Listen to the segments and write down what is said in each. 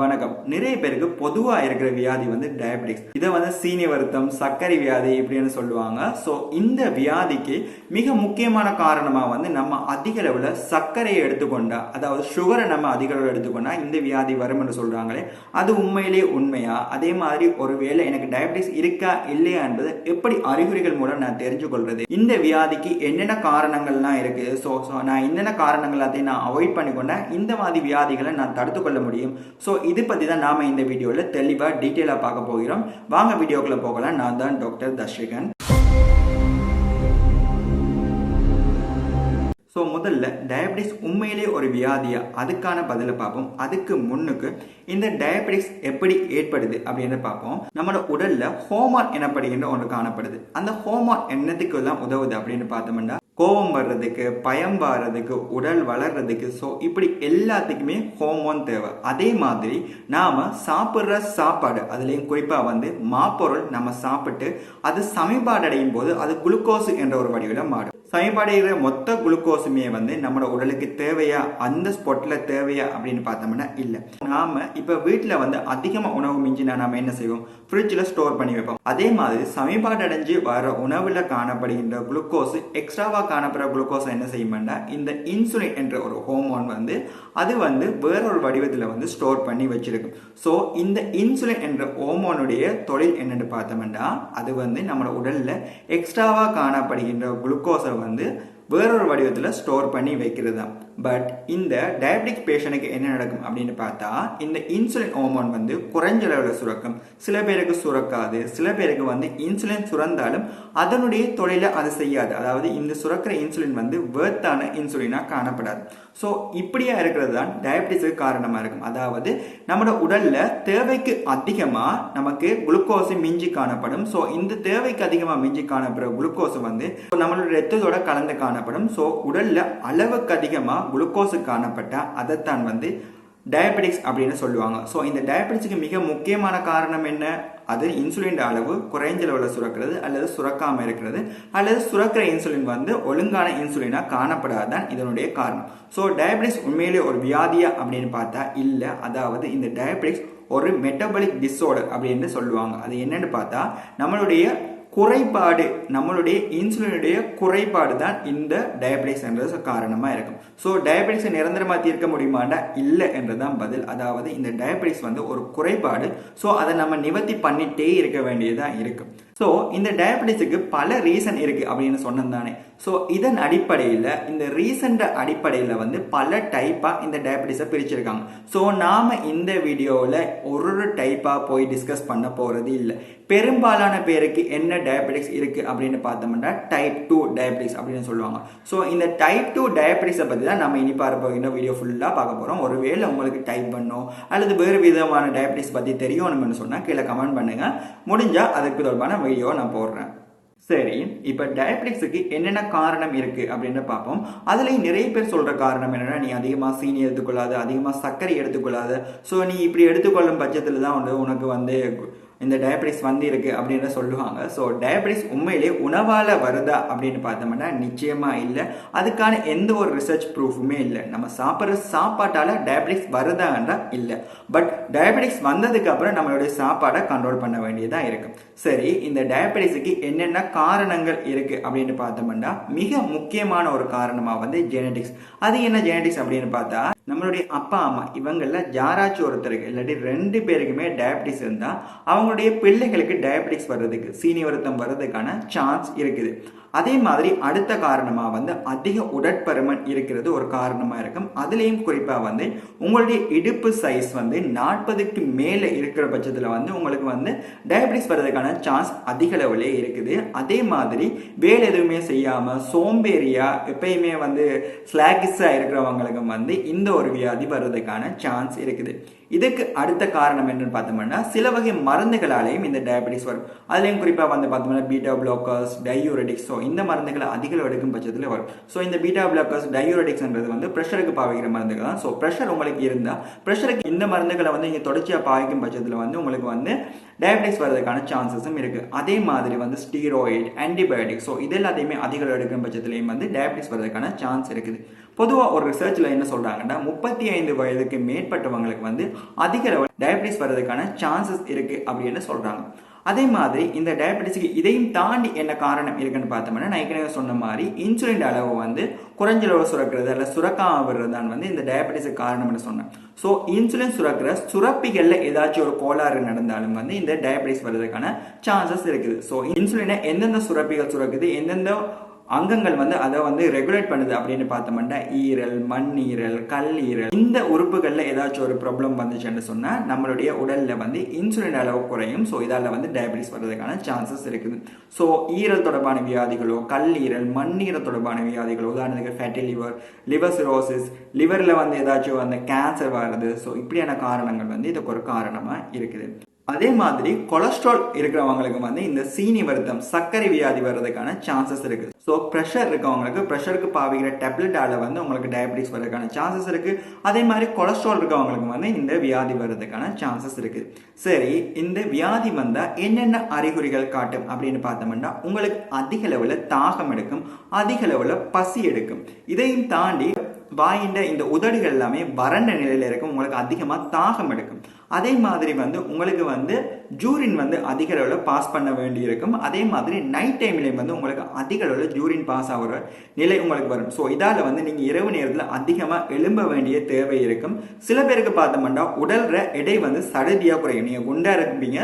வணக்கம். நிறைய பேருக்கு பொதுவா இருக்கிற வியாதி வந்து டயபெட்டிக்ஸ் இதை வந்து சீனி வருத்தம் சர்க்கரை வியாதி இப்படின்னு சொல்லுவாங்க. ஸோ இந்த வியாதிக்கு மிக முக்கியமான காரணமா வந்து நம்ம அதிக அளவில் சர்க்கரையை எடுத்துக்கொண்டா அதாவது சுகரை நம்ம அதிக அளவில் எடுத்துக்கொண்டா இந்த வியாதி வரும்னு சொல்றாங்களே அது உண்மையிலேயே உண்மையா? அதே மாதிரி ஒருவேளை எனக்கு டயபெட்டிக்ஸ் இருக்கா இல்லையா என்பது எப்படி அறிகுறிகள் மூலம் நான் தெரிஞ்சு கொள்றது இந்த வியாதிக்கு என்னென்ன காரணங்கள்லாம் இருக்கு? ஸோ ஸோ நான் என்னென்ன காரணங்கள் எல்லாத்தையும் நான் அவாய்ட் பண்ணிக்கொண்டா இந்த மாதிரி வியாதிகளை நான் தடுத்துக்கொள்ள முடியும். ஸோ இது பற்றி தான் நாம இந்த வீடியோவில் தெளிவாக டீட்டெயிலாக பார்க்க போகிறோம். வாங்க வீடியோக்குள்ள போகலாம். நான் தான் டாக்டர் தர்ஷிகன். ஸோ முதல்ல டயபெட்டிஸ் உண்மையிலே ஒரு வியாதியா? அதுக்கான பதிலை பார்ப்போம். அதுக்கு முன்னுக்கு இந்த டயபெட்டிஸ் எப்படி ஏற்படுது அப்படின்னு பார்ப்போம். நம்மளோட உடல்ல ஹோமான் எனப்படுகின்ற ஒன்று காணப்படுது. அந்த ஹோமான் என்னத்துக்கு எல்லாம் உதவுது அப்படின்னு பார்த்தோம்னா கோபம் வர்றதுக்கு பயம் வர்றதுக்கு உடல் வளர்றதுக்கு ஸோ இப்படி எல்லாத்துக்குமே ஹோமோன் தேவை. அதே மாதிரி நாம் சாப்பிட்ற சாப்பாடு அதுலேயும் குறிப்பாக வந்து மாப்பொருள் நம்ம சாப்பிட்டு அது சமைப்பாடு அடையும் போது அது குளுக்கோஸ் என்ற ஒரு வடிவில் மாறும். சமீபாடைகிற மொத்த குளுக்கோஸுமே வந்து நம்மளோட உடலுக்கு தேவையா? அந்த ஸ்பாட்ல தேவையா? அப்படின்னு பார்த்தோம்னா இல்லை. நாம இப்போ வீட்டில் வந்து அதிகமாக உணவு மிஞ்சினா நாம என்ன செய்வோம்? ஃப்ரிட்ஜில் ஸ்டோர் பண்ணி வைப்போம். அதே மாதிரி சமீபாடு அடைஞ்சு வர உணவில் காணப்படுகின்ற குளுக்கோஸ் எக்ஸ்ட்ராவாக காணப்படுற குளுக்கோஸ் என்ன செய்யும்னா இந்த இன்சுலின் என்ற ஒரு ஹோமோன் வந்து அது வந்து வேறொரு வடிவத்தில் வந்து ஸ்டோர் பண்ணி வச்சிருக்கும். ஸோ இந்த இன்சுலின் என்ற ஹோமோனுடைய தொழில் என்னன்னு பார்த்தோம்னா அது வந்து நம்மளோட உடல்ல எக்ஸ்ட்ராவாக காணப்படுகின்ற குளுக்கோஸை வந்து வேறொரு வடிவத்தில் ஸ்டோர் பண்ணி வைக்கிறது தான் பட் இந்த டயபெட்டிக் பேஷனுக்கு என்ன நடக்கும் அப்படின்னு பார்த்தா இந்த இன்சுலின் ஹோமோன் வந்து குறைஞ்ச அளவில் சுரக்கும். சில பேருக்கு சுரக்காது சில பேருக்கு வந்து இன்சுலின் சுரந்தாலும் அதனுடைய தொழிலை அது செய்யாது. அதாவது இந்த சுரக்கிற இன்சுலின் வந்து வேர்த்தான இன்சுலினாக காணப்படாது. ஸோ இப்படியா இருக்கிறது தான் டயபெட்டிஸுக்கு காரணமாக இருக்கும். அதாவது நம்மளோட உடலில் தேவைக்கு அதிகமாக நமக்கு குளுக்கோஸ் மிஞ்சி காணப்படும். ஸோ இந்த தேவைக்கு அதிகமாக மிஞ்சி காணப்படுற குளுக்கோஸ் வந்து நம்மளோட ரத்தத்தோட கலந்து காணப்படும். ஸோ உடலில் அளவுக்கு அதிகமாக குளுக்கோஸு காணப்பட்ட அதைத்தான் வந்து டயபெட்டிக்ஸ் அப்படின்னு சொல்லுவாங்க. ஸோ இந்த டயபெட்டிக்ஸுக்கு மிக முக்கியமான காரணம் என்ன? அது இன்சுலின் அளவு குறைஞ்ச அளவில் சுரக்கிறது அல்லது சுரக்காமல் இருக்கிறது. அல்லது சுரக்கிற இன்சுலின் வந்து ஒழுங்கான இன்சுலினா காணப்படாதான் இதனுடைய காரணம். ஸோ டயபெட்டிக்ஸ் உண்மையிலேயே ஒரு வியாதியா அப்படின்னு பார்த்தா இல்லை. அதாவது இந்த டயபெட்டிக்ஸ் ஒரு மெட்டபாலிக் டிஸார்டர் அப்படின்னு சொல்லுவாங்க. அது என்னன்னு பார்த்தா நம்மளுடைய குறைபாடு நம்மளுடைய இன்சுலினுடைய குறைபாடு தான் இந்த டயபெட்டிஸ் என்றது காரணமாக இருக்கும். ஸோ டயபெட்டிஸை நிரந்தரமாக தீர்க்க முடியுமாண்டா? இல்லை என்றுதான் பதில். அதாவது இந்த டயபெட்டிஸ் வந்து ஒரு குறைபாடு. ஸோ அதை நம்ம நிவர்த்தி பண்ணிட்டே இருக்க வேண்டியதாக இருக்கும் ஸோ இந்த டயபெட்டிஸுக்கு பல ரீசன் இருக்குது அப்படின்னு சொன்னது தானே ஸோ இதன் அடிப்படையில் இந்த ரீசன்ட் அடிப்படையில் வந்து பல டைப்பாக இந்த டயபெட்டிஸை பிரிச்சிருக்காங்க. ஸோ நாம் இந்த வீடியோவில் ஒரு ஒரு டைப்பாக போய் டிஸ்கஸ் பண்ண போகிறது இல்லை. பெரும்பாலான பேருக்கு என்ன டயபெட்டிக்ஸ் இருக்குது அப்படின்னு பார்த்தோம்னா டைப் டூ டயபெட்டிக்ஸ் அப்படின்னு சொல்லுவாங்க. ஸோ இந்த டைப் டூ டயபெட்டிக்ஸை பற்றி தான் நம்ம இனி பார்க்க போகிற வீடியோ ஃபுல்லாக பார்க்க போகிறோம் ஒருவேளை உங்களுக்கு டைப் பண்ணோம் அல்லது வேறு விதமான டயபெட்டிக்ஸ் பற்றி தெரியணும்னு சொன்னால் கீழே கமெண்ட் பண்ணுங்கள் முடிஞ்சால் அதுக்கு தொடர்பான வீடியோ நான் போடுறேன். சரி இப்போ டயபெட்டிக்ஸுக்கு என்னென்ன காரணம் இருக்கு அப்படின்னு பார்ப்போம். அதுலேயும் நிறைய பேர் சொல்கிற காரணம் என்னென்னா நீ அதிகமாக சீனி எடுத்துக்கொள்ளாது அதிகமாக சர்க்கரை எடுத்துக்கொள்ளாது. ஸோ நீ இப்படி எடுத்துக்கொள்ளும் பட்சத்தில் தான் வந்து உனக்கு வந்து இந்த டயபெட்டிஸ் வந்து இருக்கு அப்படின்னு சொல்லுவாங்க. ஸோ டயபெட்டிஸ் உண்மையிலேயே உணவால் வருதா அப்படின்னு பார்த்தோம்னா நிச்சயமாக இல்லை. அதுக்கான எந்த ஒரு ரிசர்ச் ப்ரூஃபுமே இல்லை. நம்ம சாப்பிட்ற சாப்பாட்டால் டயபெட்டிஸ் வருதான்றா இல்லை. பட் டயபெட்டிஸ் வந்ததுக்கு அப்புறம் நம்மளுடைய சாப்பாடை கண்ட்ரோல் பண்ண வேண்டியதாக இருக்குது சரி இந்த டயபெட்டிஸுக்கு என்னென்ன காரணங்கள் இருக்குது அப்படின்னு பார்த்தோம்னா மிக முக்கியமான ஒரு காரணமாக வந்து ஜெனடிக்ஸ் அது என்ன ஜெனடிக்ஸ் அப்படின்னு பார்த்தா நம்மளுடைய அப்பா அம்மா இவங்களில் யாராச்சும் ஒருத்தருக்கு இல்லாட்டி ரெண்டு பேருக்குமே டயபிட்டிஸ் இருந்தால் அவங்களுடைய பிள்ளைகளுக்கு டயபிட்டிஸ் வர்றதுக்கு சீனி வருத்தம் வர்றதுக்கான சான்ஸ் இருக்குது. அதே மாதிரி அடுத்த காரணமாக வந்து அதிக உடற்பருமன் இருக்கிறது ஒரு காரணமாக இருக்கும். அதுலேயும் குறிப்பாக வந்து உங்களுடைய இடுப்பு சைஸ் வந்து நாற்பதுக்கு மேலே இருக்கிற பட்சத்தில் வந்து உங்களுக்கு வந்து டயபிட்டிஸ் வர்றதுக்கான சான்ஸ் அதிக அளவுலே இருக்குது. அதே மாதிரி வேலை எதுவுமே செய்யாமல் சோம்பேறியாக எப்பயுமே வந்து ஸ்லாகிஸாக இருக்கிறவங்களுக்கும் வந்து இந்த ஒரு வியாதி வர்றதுக்கான சான்ஸ் இருக்குது. இதுக்கு அடுத்த காரணம் என்னன்னு பார்த்தோம்னா சில வகை மருந்துகளாலேயும் இந்த டயபெட்டிஸ் வரும். அதுலேயும் குறிப்பாக வந்து பார்த்தோம்னா பீட்டா பிளாக்கர்ஸ் டயூரெடிக்ஸ் ஸோ இந்த மருந்துகளை அதிகம் எடுக்கும் பட்சத்தில் வரும். ஸோ இந்த பீட்டா பிளாக்கர்ஸ் டயூரெடிக்ஸ்ன்றது வந்து ப்ரெஷருக்கு பாவிக்கிற மருந்துகள் தான். ஸோ ப்ரெஷர் உங்களுக்கு இருந்தால் ப்ரெஷருக்கு இந்த மருந்துகளை வந்து நீங்கள் தொடர்ச்சியாக பாவிக்கும் பட்சத்தில் வந்து உங்களுக்கு வந்து டயபெட்டிஸ் வர்றதுக்கான சான்சஸும் இருக்குது அதே மாதிரி வந்து ஸ்டீராய்டு ஆன்டிபயோட்டிக் ஸோ இது எல்லாத்தையுமே அதிகம் எடுக்கும் பட்சத்துலேயும் வந்து டயபெட்டிஸ் வர்றதுக்கான சான்ஸ் இருக்குது. பொதுவாக ஒரு ரிசர்ச்சில் என்ன சொல்கிறாங்கன்னா முப்பத்தி ஐந்து வயதுக்கு மேற்பட்டவங்களுக்கு வந்து அதிக லெவல் டயபிட்டிஸ் வர்றதுக்கான சான்சஸ் இருக்குது அப்படின்னு சொல்கிறாங்க அதே மாதிரி இந்த டயபெட்டிஸ்க்கு இதையும் தாண்டி என்ன காரணம் இருக்குன்னு பார்த்தோம்னா நான் ஏற்கனவே சொன்ன மாதிரி இன்சுலின் அளவு வந்து குறைஞ்ச அளவு சுரக்கிறது அல்ல சுரக்காம தான் வந்து இந்த டயபெட்டிஸுக்கு காரணம்னு சொன்னேன். ஸோ இன்சுலின் சுரக்கிற சுரப்பிகளில் ஏதாச்சும் ஒரு கோளாறு நடந்தாலும் வந்து இந்த டயபெட்டிஸ் வர்றதுக்கான சான்சஸ் இருக்குது. ஸோ இன்சுலினை எந்தெந்த சுரப்பிகள் சுரக்குது எந்தெந்த அங்கங்கள் வந்து அதை வந்து ரெகுலேட் பண்ணுது அப்படின்னு பார்த்தோம்னா ஈரல் மண்ணீரல் கல்லீரல் இந்த உறுப்புகளில் ஏதாச்சும் ஒரு ப்ராப்ளம் வந்துச்சுன்னு சொன்னால் நம்மளுடைய உடலில் வந்து இன்சுலின் அளவு குறையும். ஸோ இதால் வந்து டயபிட்டிஸ் வர்றதுக்கான சான்சஸ் இருக்குது. ஸோ ஈரல் தொடர்பான வியாதிகளோ கல்லீரல் மண்ணீரல் தொடர்பான வியாதிகளோ உதாரணத்துக்கு ஃபேட்டி லிவர் லிவர் சிரோசிஸ் லிவரில் வந்து ஏதாச்சும் அந்த கேன்சர் வர்றது. ஸோ இப்படியான காரணங்கள் வந்து இதுக்கு ஒரு காரணமாக இருக்குது. அதே மாதிரி கொலஸ்ட்ரால் இருக்கிறவங்களுக்கு வந்து இந்த சீனி வருத்தம் சர்க்கரை வியாதி வர்றதுக்கான சான்சஸ் இருக்கு. ஸோ ப்ரெஷர் இருக்கவங்களுக்கு ப்ரெஷருக்கு பாவிக்கிற டேப்லெட்டால வந்து உங்களுக்கு டயபிட்டிஸ் வர்றதுக்கான சான்சஸ் இருக்கு. அதே மாதிரி கொலஸ்ட்ரால் இருக்கவங்களுக்கு வந்து இந்த வியாதி வர்றதுக்கான சான்சஸ் இருக்கு. சரி இந்த வியாதி வந்தா என்னென்ன அறிகுறிகள் காட்டும் அப்படின்னு பார்த்தோம்னா உங்களுக்கு அதிக அளவில் தாகம் எடுக்கும் அதிக அளவில் பசி எடுக்கும். இதையும் தாண்டி வாயின்ற இந்த உதடுகள் எல்லாமே வறண்ட நிலையில இருக்கும் உங்களுக்கு அதிகமாக தாகம் எடுக்கும். அதே மாதிரி வந்து உங்களுக்கு வந்து ஜூரின் வந்து அதிக அளவில் பாஸ் பண்ண வேண்டியிருக்கும். அதே மாதிரி நைட் டைம்லேயும் வந்து உங்களுக்கு அதிக அளவில் ஜூரின் பாஸ் ஆகிற நிலை உங்களுக்கு வரும். ஸோ இதால் வந்து நீங்கள் இரவு நேரத்தில் அதிகமாக எழும்ப வேண்டிய தேவை இருக்கும். சில பேருக்கு பார்த்தோம்னா உடல்ற எடை வந்து சடுதியாக குறையும். நீங்கள் குண்டாக இருப்பீங்க.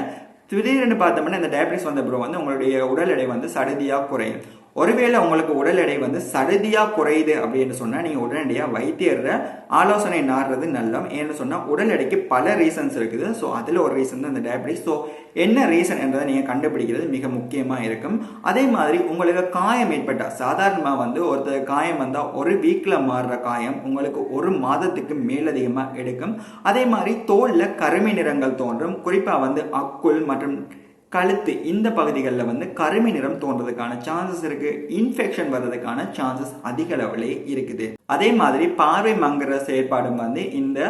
திடீர்னு பார்த்தோம்னா இந்த டயபிட்டிஸ் வந்த அப்புறம் வந்து உங்களுடைய உடல் எடை வந்து சடுதியாக குறையும். ஒருவேளை உங்களுக்கு உடல் எடை வந்து சடுதியாக குறையுது அப்படின்னு சொன்னால் நீங்கள் உடனடியாக வைத்தியரை ஆலோசனை நாடுறது நல்லம். ஏன்னு சொன்னால் உடல் எடைக்கு பல ரீசன்ஸ் இருக்குது. ஸோ அதில் ஒரு ரீசன் தான் இந்த டயபிட்டிஸ் ஸோ என்ன ரீசன் என்றதை நீங்கள் கண்டுபிடிக்கிறது மிக முக்கியமாக இருக்கும். அதே மாதிரி உங்களுக்கு காயம் ஏற்பட்டால் சாதாரணமாக வந்து ஒருத்தர் காயம் வந்தால் ஒரு வீக்கில் மாறுற காயம் உங்களுக்கு ஒரு மாதத்துக்கு மேலதிகமாக எடுக்கும். அதே மாதிரி தோலில் கருமை நிறங்கள் தோன்றும். குறிப்பாக வந்து அக்குள் மற்றும் கழுத்து இந்த பகுதிகளில் வந்து கருமை நிறம் தோன்றதுக்கான சான்சஸ் இருக்கு. இன்ஃபெக்ஷன் வர்றதுக்கான சான்சஸ் அதிக அளவிலே இருக்குது. அதே மாதிரி பார்வை மங்குற செயற்பாடும் வந்து இந்த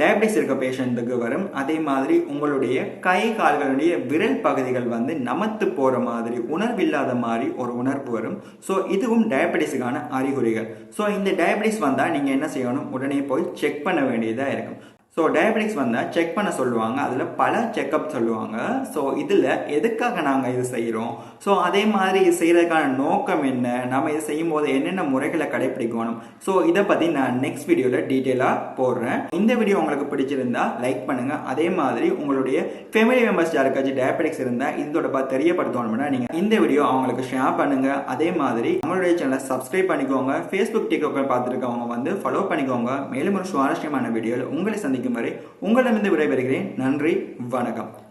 டயபிட்டிஸ் இருக்க பேஷண்ட்டுக்கு வரும். அதே மாதிரி உங்களுடைய கை கால்களுடைய விரல் பகுதிகள் வந்து நமத்து போகிற மாதிரி உணர்வில்லாத மாதிரி ஒரு உணர்வு வரும். ஸோ இதுவும் டயபிட்டிஸுக்கான அறிகுறிகள். ஸோ இந்த டயபிட்டிஸ் வந்தால் நீங்கள் என்ன செய்யணும்? உடனே போய் செக் பண்ண வேண்டியதாக இருக்கும். ஸோ டயபெட்டிக்ஸ் வந்தால் செக் பண்ண சொல்லுவாங்க. அதில் பல செக்கப் சொல்லுவாங்க. ஸோ இதில் எதுக்காக நாங்கள் இது செய்கிறோம் ஸோ அதே மாதிரி இது செய்கிறதுக்கான நோக்கம் என்ன? நம்ம இது செய்யும் போது என்னென்ன முறைகளை கடைபிடிக்கணும் ஸோ இதை பற்றி நான் நெக்ஸ்ட் வீடியோவில் டீட்டெயிலாக போடுறேன். இந்த வீடியோ உங்களுக்கு பிடிச்சிருந்தா லைக் பண்ணுங்கள் அதே மாதிரி உங்களுடைய ஃபேமிலி மெம்பர்ஸ் யாருக்காச்சும் டயபெட்டிக்ஸ் இருந்தால் இது தொடர்பாக தெரியப்படுத்தணும்னா நீங்கள் இந்த வீடியோ அவங்களுக்கு ஷேர் பண்ணுங்கள் அதே மாதிரி நம்மளுடைய சேனலை சப்ஸ்கிரைப் பண்ணிக்கோங்க. ஃபேஸ்புக் டிக்டாக்கில் பார்த்துருக்கவங்க வந்து ஃபாலோ பண்ணிக்கோங்க. மேலும் ஒரு சுவாரஸ்யமான வீடியோவில் உங்களை சந்திக்கும் வரை உங்களிடமிருந்து விடைபெறுகிறேன். நன்றி வணக்கம்.